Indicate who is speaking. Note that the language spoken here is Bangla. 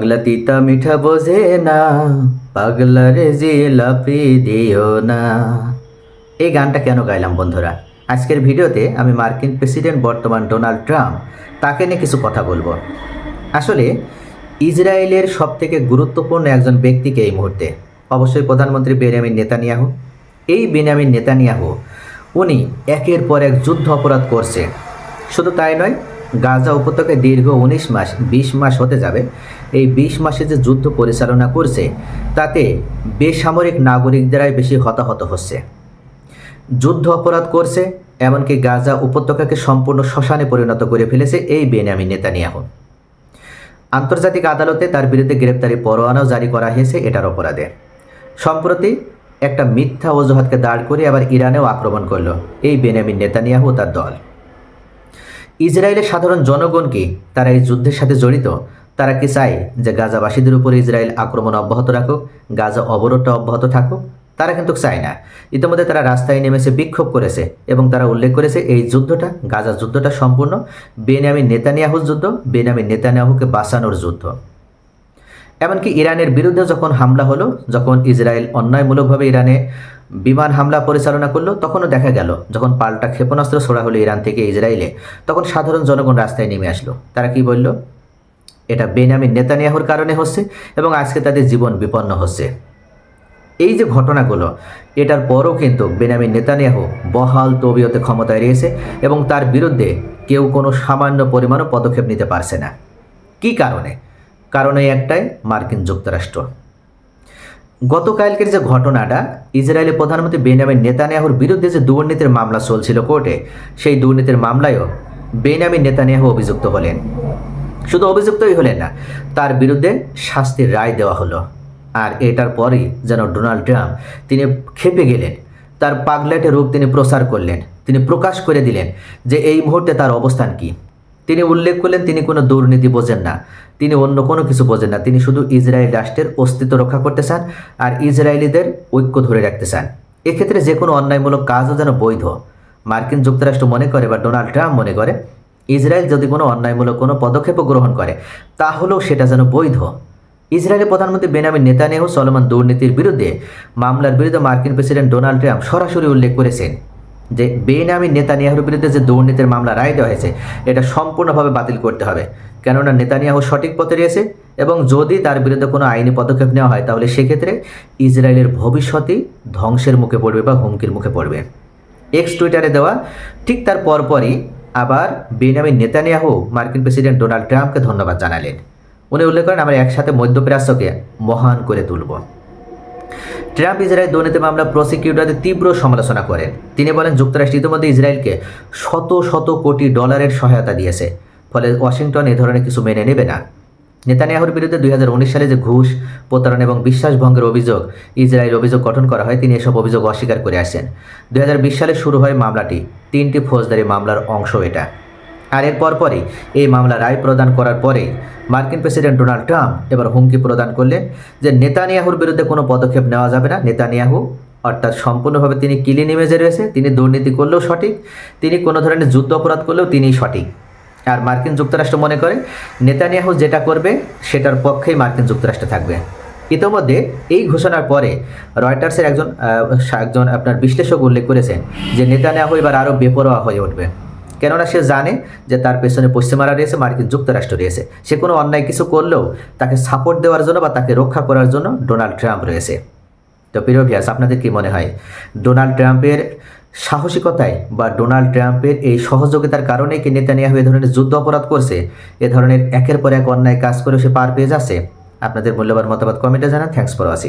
Speaker 1: পাগলা তিতা মিঠা বোঝে না পাগলা রে জিলাপি দিও না এই গানটা কেন গাইলাম বন্ধুরা আজকের ভিডিওতে আমি মার্কিন প্রেসিডেন্ট বর্তমান ডোনাল্ড ট্রাম্প তাকে নিয়ে কিছু কথা বলবো আসলে ইসরায়েলের থেকে গুরুত্বপূর্ণ একজন ব্যক্তিকে এই মুহূর্তে অবশ্যই প্রধানমন্ত্রী বেনিয়ামিন নেতানিয়াহু এই বেনিয়ামিন নেতানিয়াহু উনি একের পর এক যুদ্ধ অপরাধ করছে শুধু তাই নয় গাজা উপত্যকায় দীর্ঘ উনিশ মাস বিশ মাস হতে যাবে এই বিশ মাসে যে যুদ্ধ পরিচালনা করছে তাতে বেসামরিক নাগরিক দ্বারাই বেশি হতাহত হচ্ছে যুদ্ধ অপরাধ করছে এমনকি গাজা উপত্যকাকে সম্পূর্ণ শ্মশানে পরিণত করে ফেলেছে এই বেনামি নেতানিয়াহু আন্তর্জাতিক আদালতে তার বিরুদ্ধে গ্রেপ্তারি পরোয়ানাও জারি করা হয়েছে এটার অপরাধে সম্প্রতি একটা মিথ্যা অজুহাতকে দাঁড় করে আবার ইরানেও আক্রমণ করল এই বেনামিন নেতানিয়াহু তার দল ইসরায়েলের সাধারণ জনগণ তারা এই যুদ্ধের সাথে জড়িত তারা কি চায় যে গাজাবাসীদের উপরে ইসরায়েল আক্রমণ অব্যাহত রাখুক গাজা অবরোধটা অব্যাহত থাকুক তারা কিন্তু চায় না ইতিমধ্যে তারা রাস্তায় নেমেছে বিক্ষোভ করেছে এবং তারা উল্লেখ করেছে এই যুদ্ধটা গাজা যুদ্ধটা সম্পূর্ণ বেনামি নেতানিয়াহুর যুদ্ধ বেনামি নেতানিয়াহুকে বাঁচানোর যুদ্ধ এমনকি ইরানের বিরুদ্ধে যখন হামলা হলো যখন ইসরায়েল অন্যায়মূলকভাবে ইরানে বিমান হামলা পরিচালনা করলো তখনও দেখা গেল যখন পাল্টা ক্ষেপণাস্ত্র ছোড়া হলো ইরান থেকে ইসরায়েলে তখন সাধারণ জনগণ রাস্তায় নেমে আসলো তারা কি বলল এটা বেনামি নেতানিয়াহুর কারণে হচ্ছে এবং আজকে তাদের জীবন বিপন্ন হচ্ছে এই যে ঘটনাগুলো এটার পরও কিন্তু বেনামি নেতানিয়াহু বহাল তবিয়তে ক্ষমতায় রয়েছে এবং তার বিরুদ্ধে কেউ কোনো সামান্য পরিমাণও পদক্ষেপ নিতে পারছে না কি কারণে কারণ এই একটাই মার্কিন যুক্তরাষ্ট্র গতকালকের যে ঘটনাটা ইসরায়েলের প্রধানমন্ত্রী বেনামিন নেতানিয়াহুর বিরুদ্ধে যে দুর্নীতির মামলা চলছিল কোর্টে সেই দুর্নীতির মামলায়ও বেনামিন নেতানিয়াহু অভিযুক্ত হলেন শুধু অভিযুক্তই হলেন না তার বিরুদ্ধে শাস্তির রায় দেওয়া হলো আর এটার পরেই যেন ডোনাল্ড ট্রাম্প তিনি খেপে গেলেন তার পাগলেটের রূপ তিনি প্রচার করলেন তিনি প্রকাশ করে দিলেন যে এই মুহূর্তে তার অবস্থান কী তিনি উল্লেখ করলেন তিনি কোনো দুর্নীতি বোঝেন না তিনি অন্য কোনো কিছু বোঝেন না তিনি শুধু ইসরায়েল রাষ্ট্রের অস্তিত্ব রক্ষা করতে চান আর ইসরায়েলিদের ঐক্য ধরে রাখতে চান এক্ষেত্রে যে কোনো অন্যায়মূলক কাজও যেন বৈধ মার্কিন যুক্তরাষ্ট্র মনে করে বা ডোনাল্ড ট্রাম্প মনে করে ইসরায়েল যদি কোনো অন্যায়মূলক কোনো পদক্ষেপ গ্রহণ করে তাহলেও সেটা যেন বৈধ ইসরায়েলের প্রধানমন্ত্রী বেনামিন নেতানিয়াহু সলমান দুর্নীতির বিরুদ্ধে মামলার বিরুদ্ধে মার্কিন প্রেসিডেন্ট ডোনাল্ড ট্রাম্প সরাসরি উল্লেখ করেছেন যে বেনামি নেতানিয়াহুর বিরুদ্ধে যে দুর্নীতির মামলা রায় দেওয়া হয়েছে এটা সম্পূর্ণভাবে বাতিল করতে হবে কেননা নেতানিয়াহু সঠিক পথে রয়েছে এবং যদি তার বিরুদ্ধে কোনো আইনি পদক্ষেপ নেওয়া হয় তাহলে সেক্ষেত্রে ইসরায়েলের ভবিষ্যতই ধ্বংসের মুখে পড়বে বা হুমকির মুখে পড়বে এক্স টুইটারে দেওয়া ঠিক তার পরপরই আবার বেনামি নেতানিয়াহু মার্কিন প্রেসিডেন্ট ডোনাল্ড ট্রাম্পকে ধন্যবাদ জানালেন উনি উল্লেখ করেন আমরা একসাথে মধ্যপ্রাচ্যকে মহান করে তুলব ট্রাম্প ইসরায়েল দুর্নীতি মামলা প্রসিকিউটরদের তীব্র সমালোচনা করেন তিনি বলেন যুক্তরাষ্ট্র ইতিমধ্যে ইসরায়েলকে শত শত কোটি ডলারের সহায়তা দিয়েছে ফলে ওয়াশিংটন এ ধরনের কিছু মেনে নেবে না নেতানিয়াহুর বিরুদ্ধে দুই সালে যে ঘুষ প্রতারণ এবং বিশ্বাসভঙ্গের অভিযোগ ইসরায়েল অভিযোগ গঠন করা হয় তিনি এসব অভিযোগ অস্বীকার করে আসেন দুই সালে শুরু হয় মামলাটি তিনটি ফৌজদারি মামলার অংশ এটা আর এর পরপরই এই মামলা রায় প্রদান করার পরে মার্কিন প্রেসিডেন্ট ডোনাল্ড ট্রাম্প এবার হুমকি প্রদান করলেন যে নেতানিয়াহুর বিরুদ্ধে কোনো পদক্ষেপ নেওয়া যাবে না নেতানিয়াহু অর্থাৎ সম্পূর্ণভাবে তিনি কিলি ইমেজে রয়েছে তিনি দুর্নীতি করলেও সঠিক তিনি কোনো ধরনের যুদ্ধ অপরাধ করলেও তিনিই সঠিক আর মার্কিন যুক্তরাষ্ট্র মনে করে নেতানিয়াহু যেটা করবে সেটার পক্ষেই মার্কিন যুক্তরাষ্ট্র থাকবে ইতোমধ্যে এই ঘোষণার পরে রয়টার্সের একজন একজন আপনার বিশ্লেষক উল্লেখ করেছেন যে নেতানিয়াহু এবার আরও বেপরোয়া হয়ে উঠবে কেননা সে জানে যে তার পেছনে পশ্চিমারা রয়েছে মার্কিন যুক্তরাষ্ট্র রয়েছে সে কোনো অন্যায় কিছু করলেও তাকে সাপোর্ট দেওয়ার জন্য বা তাকে রক্ষা করার জন্য ডোনাল্ড ট্রাম্প রয়েছে তো পিরোভিয়াস আপনাদের কি মনে হয় ডোনাল্ড ট্রাম্পের সাহসিকতায় বা ডোনাল্ড ট্রাম্পের এই সহযোগিতার কারণে কি নেতানিয়াহু এ ধরনের যুদ্ধ অপরাধ করছে এ ধরনের একের পর এক অন্যায় কাজ করে সে পার পেয়ে যাচ্ছে আপনাদের মূল্যবান মতামত কমেন্টে জানান থ্যাংকস ফর ওয়াচিং